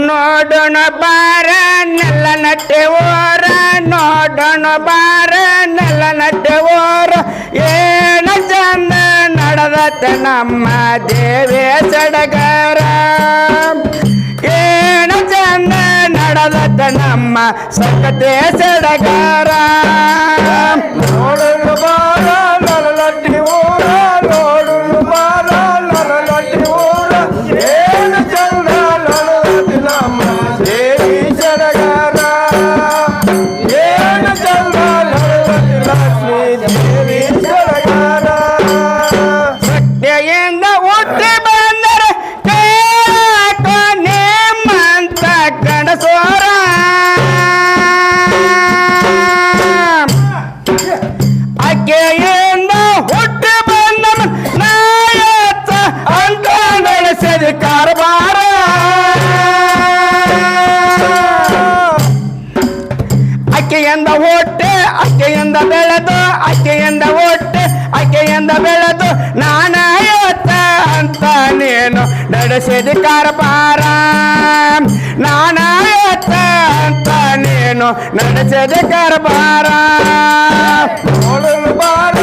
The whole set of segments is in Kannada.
ನೋಡೋಣ ಬಾರ ನೆಲ್ಲ ನಟ್ಟೆ ಓರ ನೋಡೋಣ ಬಾರ ನೆಲ್ಲ ನಟ್ಟೆ ಓರ ಏನ ಚಂದ ನಡೆದತ್ತ ನಮ್ಮ ದೇವಿ ಸಡಗರ ಏನ ಚಂದ ನಡೆದತ್ತ ನಮ್ಮ ಸಕತೆ ಸಡಗರ ಆಕೆಯಿಂದ ಬೆಳೆದು, ಆಕೆಯಿಂದ ಒಟ್ಟು, ಆಕೆಯಿಂದ ಬೆಳೆದು ನಾನಾಯತ್ತ ಅಂತ ನೀನು ನಡೆಸಿದ ಕಾರಬಾರ ನಾನಾಯತ್ತ ಅಂತ ನೀನು ನಡೆಸಿದ ನೋಡಲು ಬಾರ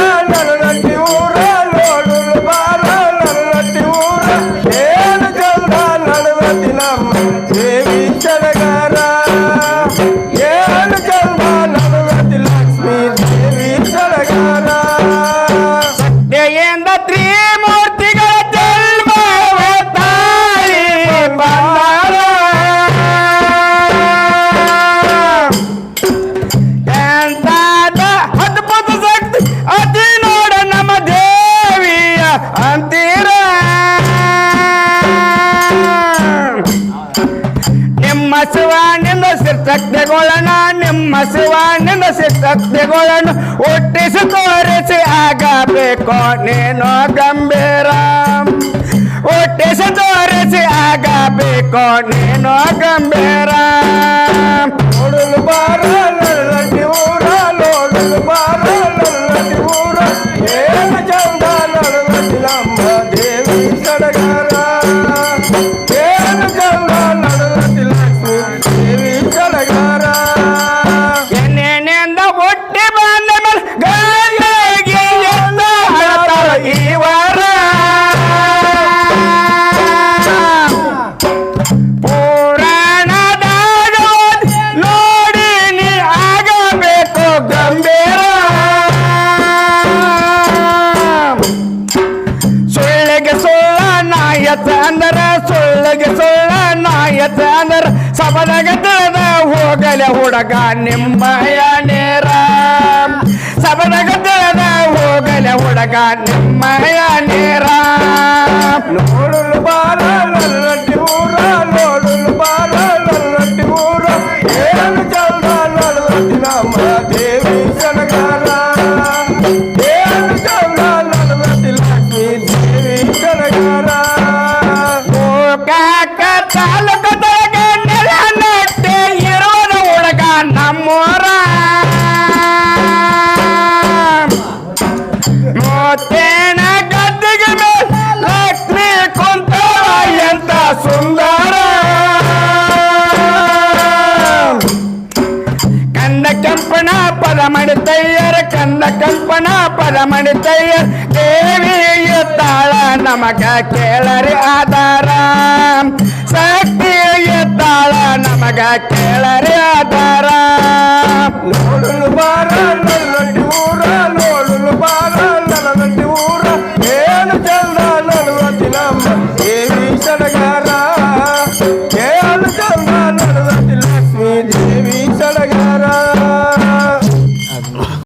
ಏನು ದೇವಿ ಶಿವಾನಿಂದ ಸಿರ್ತಕ್ತಿಗೊಳ್ಳನ ನಿಮ್ಮ ಶಿವಾನಿಂದ ಸಿರ್ತಕ್ತಿಗೊಳ್ಳನು ಹುಟ್ಟಿಸಿ ತೋರಿಸಿ ಆಗಬೇಕು ನೀನು ಗಂಭೀರ ಹುಟ್ಟಿಸಿ ತೋರಿಸಿ ಆಗಬೇಕು ನೀನು ಗಂಭೀರ ನೋಡಲು ಬಾರ ನರಳಟ್ಟಿ ಊರ ನೋಡಲು ಬಾರ ನರಳಟ್ಟಿ ಊರ ಏನು ಚಂದ ನರಳಟ್ಟಿ ನಮ್ಮ ದೇವಿ ಸಡಗರ ನಾಯತ ಸುಳ್ಳಗೆ ಸುಳ್ಳ ನಾಯ ಅಂದರೆ ಸಬದಾಗ ತಿಳಿದ ಹೋಗಲ ಹುಡುಗ ನಿಮ್ಮಯ ನೇರ. ಸಬದಾಗ ತಿಳಿದ ಹೋಗಲ ಹುಡುಗ ನಿಮ್ಮಯ ನೇರ. ನೋಡಲು ಬಾರ ಕಂದ ಕಂಪಣ ಪರಮಣಿತಯ್ಯರ ಕಂದ ಕಂಪಣ ಪರಮಣಿತಯ್ಯರ್ ದೇವಿಯ ತಾಳ ನಮಗ ಕೇಳರಿ ಆಧಾರ. ಶಕ್ತಿಯ ತಾಳ ನಮಗ ಕೇಳರಿ ಆಧಾರ.